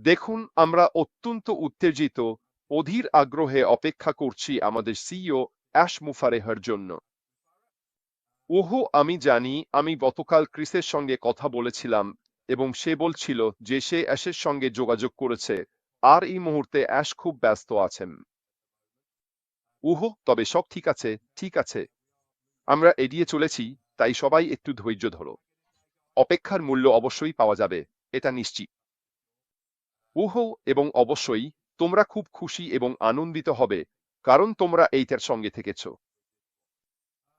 দেখুন, আমরা অত্যন্ত উত্তেজিত, অধীর আগ্রহে অপেক্ষা করছি আমাদের সিইও অ্যাশ মুফারেহার জন্য। ওহো, আমি জানি, আমি গতকাল ক্রিসের সঙ্গে কথা বলেছিলাম এবং সে বলছিল যে সে অ্যাশের সঙ্গে যোগাযোগ করেছে। আর এই মুহূর্তে অ্যাশ খুব ব্যস্ত আছেন। ওহো, তবে সব ঠিক আছে ঠিক আছে। আমরা এড়িয়ে চলেছি, তাই সবাই একটু ধৈর্য ধরো। অপেক্ষার মূল্য অবশ্যই পাওয়া যাবে, এটা নিশ্চিত। ওহো এবং অবশ্যই তোমরা খুব খুশি এবং আনন্দিত হবে, কারণ তোমরা এইটার সঙ্গে থেকেছ।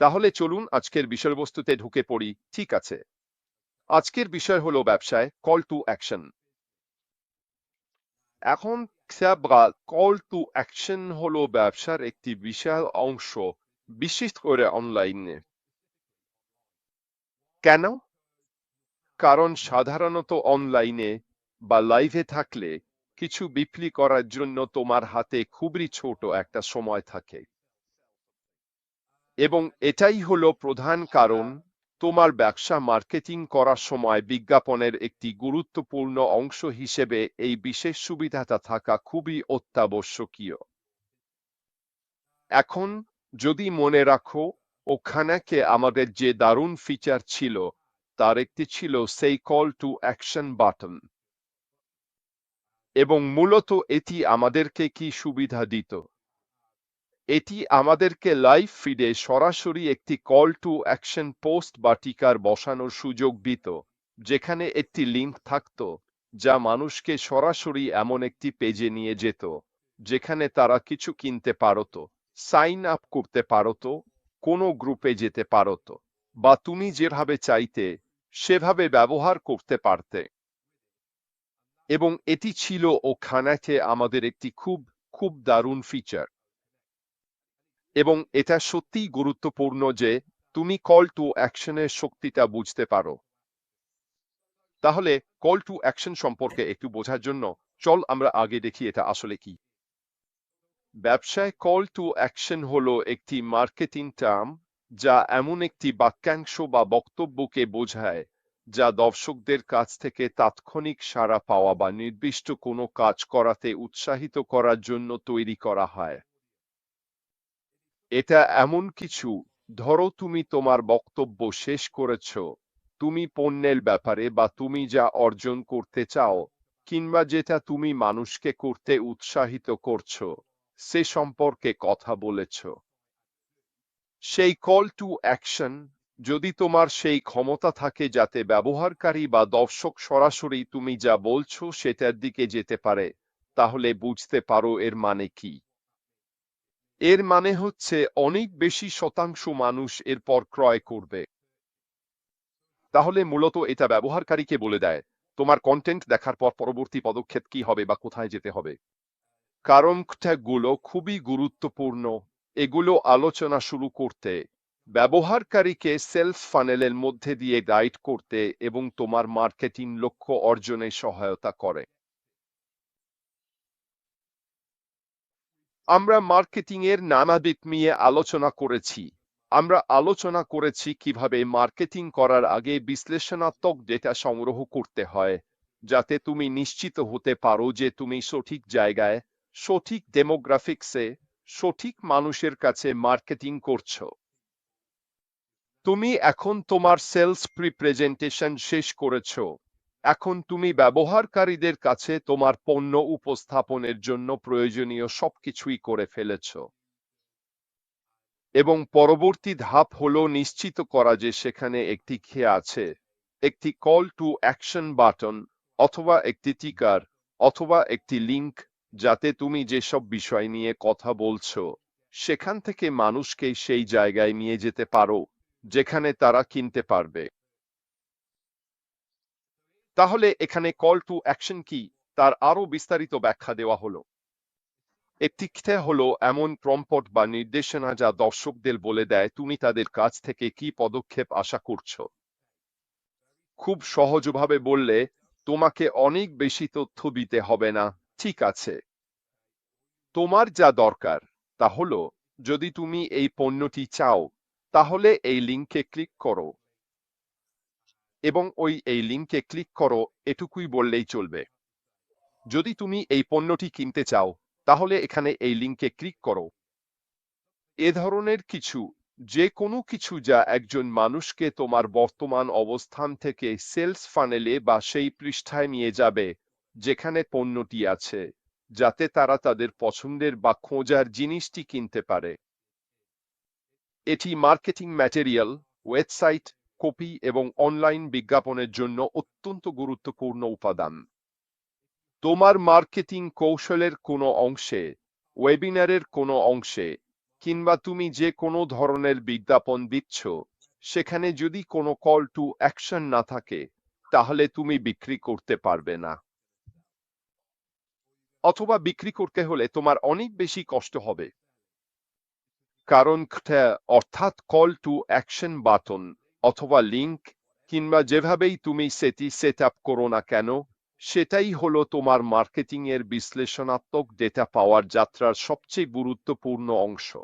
তাহলে চলুন আজকের বিষয়বস্তুতে ঢুকে পড়ি, ঠিক আছে? আজকের বিষয় হলো ব্যবসায় কল টু অ্যাকশন এখন কল টু অ্যাকশন হলো ব্যবসার একটি বিশাল অংশ, বিশেষ করে অনলাইনে কেন? কারণ সাধারণত অনলাইনে বা লাইভে থাকলে কিছু বিক্রি করার জন্য তোমার হাতে খুবই ছোট একটা সময় থাকে। এবং এটাই হলো প্রধান কারণ তোমার ব্যবসা মার্কেটিং করার সময় বিজ্ঞাপনের একটি গুরুত্বপূর্ণ অংশ হিসেবে এই বিশেষ সুবিধাটা থাকা খুবই অত্যাবশ্যকীয়। এখন যদি মনে রাখো, ওখানেকে আমাদের যে দারুণ ফিচার ছিল, তার একটি ছিল সেই কল টু অ্যাকশন বাটন এবং মূলত এটি আমাদেরকে কি সুবিধা দিত? এটি আমাদেরকে লাইভ ফিডে সরাসরি একটি কল টু অ্যাকশন পোস্ট বা টিকার বসানোর সুযোগ দিত, যেখানে একটি লিঙ্ক থাকত, যা মানুষকে সরাসরি এমন একটি পেজে নিয়ে যেত, যেখানে তারা কিছু কিনতে পারত সাইন আপ করতে পারত, কোনো গ্রুপে যেতে পারত, বা তুমি যেভাবে চাইতে, সেভাবে ব্যবহার করতে পারতে। এবং এটি ছিল ওখানেতে আমাদের একটি খুব খুব দারুণ ফিচার এবং এটা সত্যিই গুরুত্বপূর্ণ যে তুমি কল টু অ্যাকশনের শক্তিটা বুঝতে পারো। তাহলে কল টু অ্যাকশন সম্পর্কে একটু বোঝার জন্য চল আমরা আগে দেখি এটা আসলে কি। ব্যবসায় কল টু অ্যাকশন হলো একটি মার্কেটিং টার্ম যা এমন একটি বাক্যাংশ বা বক্তব্যকে বোঝায় যা দর্শকদের কাছ থেকে তাৎক্ষণিক সাড়া পাওয়া বা নির্দিষ্ট কোনো কাজ করাতে উৎসাহিত করার জন্য তৈরি করা হয়। এটা এমন কিছু, ধরো তুমি তোমার বক্তব্য শেষ করেছ, তুমি পণ্যের ব্যাপারে বা তুমি যা অর্জন করতে চাও, কিংবা যেটা তুমি মানুষকে করতে উৎসাহিত করছ, সে সম্পর্কে কথা বলেছ। সেই কল টু অ্যাকশন যদি তোমার সেই ক্ষমতা থাকে যাতে ব্যবহারকারী বা দর্শক সরাসরি তুমি যা বলছো সেটার দিকে যেতে পারে, তাহলে বুঝতে পারো এর মানে কি। এর মানে হচ্ছে অনেক বেশি শতাংশ মানুষ এরপর ক্রয় করবে। তাহলে মূলত এটা ব্যবহারকারীকে বলে দেয়, তোমার কন্টেন্ট দেখার পর পরবর্তী পদক্ষেপ কি হবে বা কোথায় যেতে হবে। কারণগুলো খুবই গুরুত্বপূর্ণ, এগুলো আলোচনা শুরু করতে। ব্যবহারকারীকে সেলফ ফানেলের মধ্যে দিয়ে গাইড করতে এবং তোমার মার্কেটিং লক্ষ্য অর্জনে সহায়তা করে। আমরা মার্কেটিং এর নানা দিক নিয়ে আলোচনা করেছি। আমরা আলোচনা করেছি কীভাবে মার্কেটিং করার আগে বিশ্লেষণাত্মক ডেটা সংগ্রহ করতে হয়, যাতে তুমি নিশ্চিত হতে পারো যে তুমি সঠিক জায়গায়, সঠিক ডেমোগ্রাফিক্সে, সঠিক মানুষের কাছে মার্কেটিং করছ। তুমি এখন তোমার সেলস প্রিপ্রেজেন্টেশন শেষ করেছ। এখন তুমি ব্যবহারকারীদের কাছে তোমার পণ্য উপস্থাপনের জন্য প্রয়োজনীয় সবকিছুই করে ফেলেছ। এবং পরবর্তী ধাপ হল নিশ্চিত করা যে সেখানে একটি খেয়ে আছে, একটি কল টু অ্যাকশন বাটন অথবা একটি টিকার অথবা একটি লিঙ্ক যাতে তুমি যেসব বিষয় নিয়ে কথা বলছো, সেখান থেকে মানুষকে সেই জায়গায় নিয়ে যেতে পারো। যেখানে তারা কিনতে পারবে। তাহলে এখানে কল টু অ্যাকশন কি? তার আরও বিস্তারিত ব্যাখ্যা দেওয়া হলো। একটিতে হলো এমন প্রম্পট বা নির্দেশনা যা দর্শকদের বলে দেয়, তুমি তাদের কাছ থেকে কি পদক্ষেপ আশা করছ? খুব সহজভাবে বললে, তোমাকে অনেক বেশি তথ্য দিতে হবে না, ঠিক আছে। তোমার যা দরকার তা হলো, যদি তুমি এই পণ্যটি চাও তাহলে এই লিঙ্কে ক্লিক করো। এবং ওই, এই লিঙ্কে ক্লিক করো, এটুকুই বললেই চলবে। যদি তুমি এই পণ্যটি কিনতে চাও, তাহলে এখানে এই লিঙ্কে ক্লিক করো। এ ধরনের কিছু, যে কোনো কিছু যা একজন মানুষকে তোমার বর্তমান অবস্থান থেকে সেলস ফানেলে বা সেই পৃষ্ঠায় নিয়ে যাবে, যেখানে পণ্যটি আছে, যাতে তারা তাদের পছন্দের বা খোঁজার জিনিসটি কিনতে পারে। এটি মার্কেটিং ম্যাটেরিয়াল, ওয়েবসাইট, কপি এবং অনলাইন বিজ্ঞাপনের জন্য অত্যন্ত গুরুত্বপূর্ণ উপাদান। তোমার মার্কেটিং কৌশলের কোনো অংশে, ওয়েবিনারের কোনো অংশে, কিংবা তুমি যে কোনো ধরনের বিজ্ঞাপন দিচ্ছ, সেখানে যদি কোনো কল টু অ্যাকশন না থাকে, তাহলে তুমি বিক্রি করতে পারবে না। অথবা বিক্রি করতে হলে তোমার অনেক বেশি কষ্ট হবে। কারণ অর্থাৎ কল টু অ্যাকশন বাটন অথবা লিংক কিংবা যেভাবেই তুমি সেটি সেট আপ করো না কেন, সেটাই হলো তোমার মার্কেটিং এর বিশ্লেষণাত্মক ডেটা পাওয়ার যাত্রার সবচেয়ে গুরুত্বপূর্ণ অংশ।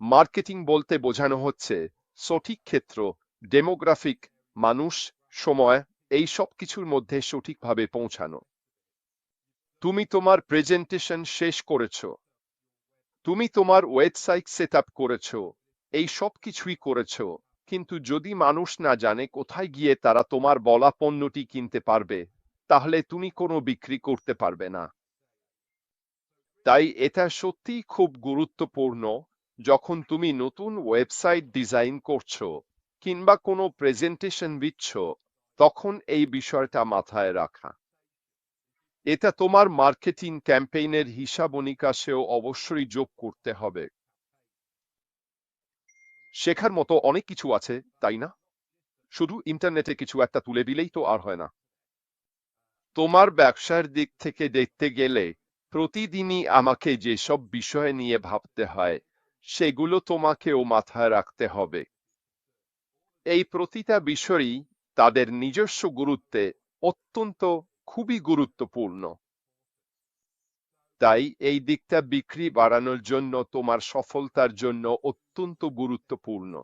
মার্কেটিং বলতে বোঝানো হচ্ছে সঠিক ক্ষেত্র ডেমোগ্রাফিক মানুষ, সময়, এই সব কিছুর মধ্যে সঠিকভাবে পৌঁছানো। তুমি তোমার প্রেজেন্টেশন শেষ করেছ। তুমি তোমার ওয়েবসাইট সেট আপ করেছ, এই সব কিছুই করেছ, কিন্তু যদি মানুষ না জানে কোথায় গিয়ে তারা তোমার বলা পণ্যটি কিনতে পারবে, তাহলে তুমি কোনো বিক্রি করতে পারবে না। তাই এটা সত্যিই খুব গুরুত্বপূর্ণ, যখন তুমি নতুন ওয়েবসাইট ডিজাইন করছ কিংবা কোনো প্রেজেন্টেশন দিচ্ছ, তখন এই বিষয়টা মাথায় রাখা। এটা তোমার মার্কেটিং ক্যাম্পেইনের হিসাব নিকাশেও অবশ্যই যোগ করতে হবে। শেখার মতো অনেক কিছু আছে, তাই না? শুধু ইন্টারনেটে কিছু একটা তুলে দিলেই তো আর হয় না। তোমার ব্যবসার দিক থেকে দেখতে গেলে প্রতিদিনই আমাকে যেসব বিষয় নিয়ে ভাবতে হয়, সেগুলো তোমাকেও মাথায় রাখতে হবে। এই প্রতিটা বিষয়ই তাদের নিজস্ব গুরুত্বে অত্যন্ত খুবই গুরুত্বপূর্ণ। তাই এই দিকটা বিক্রি বাড়ানোর জন্য, তোমার সফলতার জন্য অত্যন্ত গুরুত্বপূর্ণ।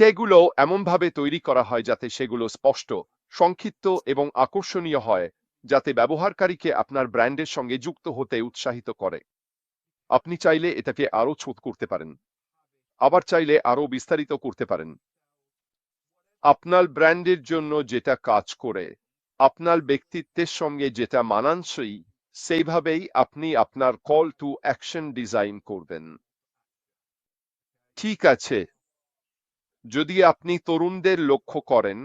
এগুলো এমনভাবে তৈরি করা হয় যাতে সেগুলো স্পষ্ট, সংক্ষিপ্ত এবং আকর্ষণীয় হয়, যাতে ব্যবহারকারীকে আপনার ব্র্যান্ডের সঙ্গে যুক্ত হতে উৎসাহিত করে। আপনি চাইলে এটাকে আরও ছোট করতে পারেন। আবার চাইলে আরও বিস্তারিত করতে পারেন। আপনার ব্র্যান্ডের জন্য যেটা কাজ করে আপনার ব্যক্তিত্বের সঙ্গে যেটা মানানসই, সেইভাবেই আপনি আপনার কল টু অ্যাকশন ডিজাইন করবেন। ঠিক আছে। যদি আপনি তরুণদের লক্ষ্য করেন,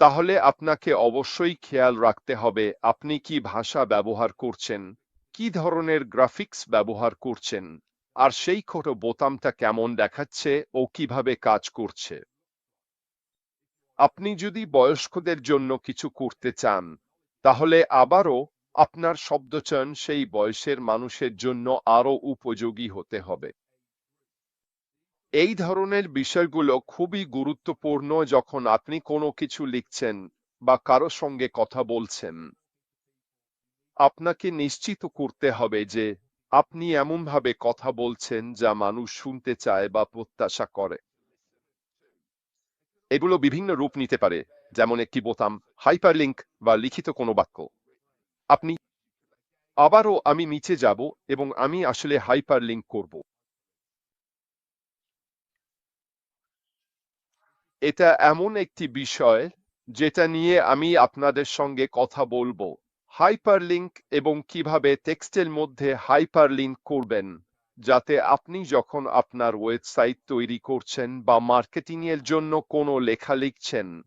তাহলে আপনাকে অবশ্যই খেয়াল রাখতে হবে আপনি কি ভাষা ব্যবহার করছেন, কি ধরনের গ্রাফিক্স ব্যবহার করছেন, আর সেই ছোট বোতামটা কেমন দেখাচ্ছে ও কীভাবে কাজ করছে। আপনি যদি বয়স্কদের জন্য কিছু করতে চান, তাহলে আবারও আপনার শব্দচয়ন সেই বয়সের মানুষের জন্য আরও উপযোগী হতে হবে। এই ধরনের বিষয়গুলো খুবই গুরুত্বপূর্ণ যখন আপনি কোনো কিছু লিখছেন বা কারও সঙ্গে কথা বলছেন। আপনাকে নিশ্চিত করতে হবে যে আপনি এমনভাবে কথা বলছেন যা মানুষ শুনতে চায় বা প্রত্যাশা করে। এগুলো বিভিন্ন রূপ নিতে পারে, যেমন একটি বোতাম, হাইপারলিংক বা লিখিত কোনো বাক্য। আপনি, আবারও আমি নিচে যাব এবং আমি আসলে হাইপারলিংক করব। এটা এমন একটি বিষয় যেটা নিয়ে আমি আপনাদের সঙ্গে কথা বলব। হাইপারলিংক এবং কীভাবে টেক্সটের মধ্যে হাইপারলিংক করবেন। যাতে আপনি যখন আপনার ওয়েবসাইট তৈরি করছেন বা মার্কেটিং এর জন্য কোনো লেখা লিখছেন,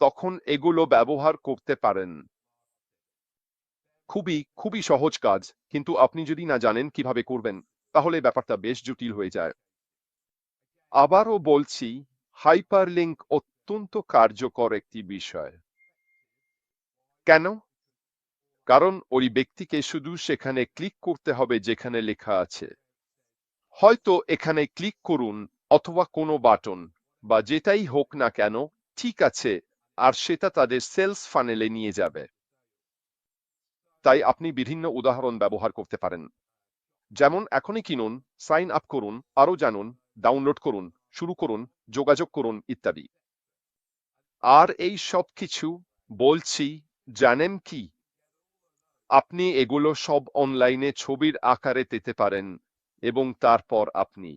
তখন এগুলো ব্যবহার করতে পারেন। খুবই খুবই সহজ কাজ, কিন্তু আপনি যদি না জানেন কীভাবে করবেন, তাহলে ব্যাপারটা বেশ জটিল হয়ে যায়। আবারও বলছি, হাইপারলিংক অত্যন্ত কার্যকর একটি বিষয়। কেন? কারণ ওই ব্যক্তিকে শুধু সেখানে ক্লিক করতে হবে যেখানে লেখা আছে। হয়তো এখানে ক্লিক করুন অথবা কোনো বাটন, বা যেটাই হোক না কেন, ঠিক আছে, আর সেটা তাদের সেলস ফানেলে নিয়ে যাবে। তাই আপনি বিভিন্ন উদাহরণ ব্যবহার করতে পারেন। যেমন এখনই কিনুন, সাইন আপ করুন, আরও জানুন, ডাউনলোড করুন, শুরু করুন, যোগাযোগ করুন ইত্যাদি। আর এই সব কিছু বলছি, জানেন কি? আপনি এগুলো সব অনলাইনে ছবির আকারে পেতে পারেন। এবং তারপর আপনি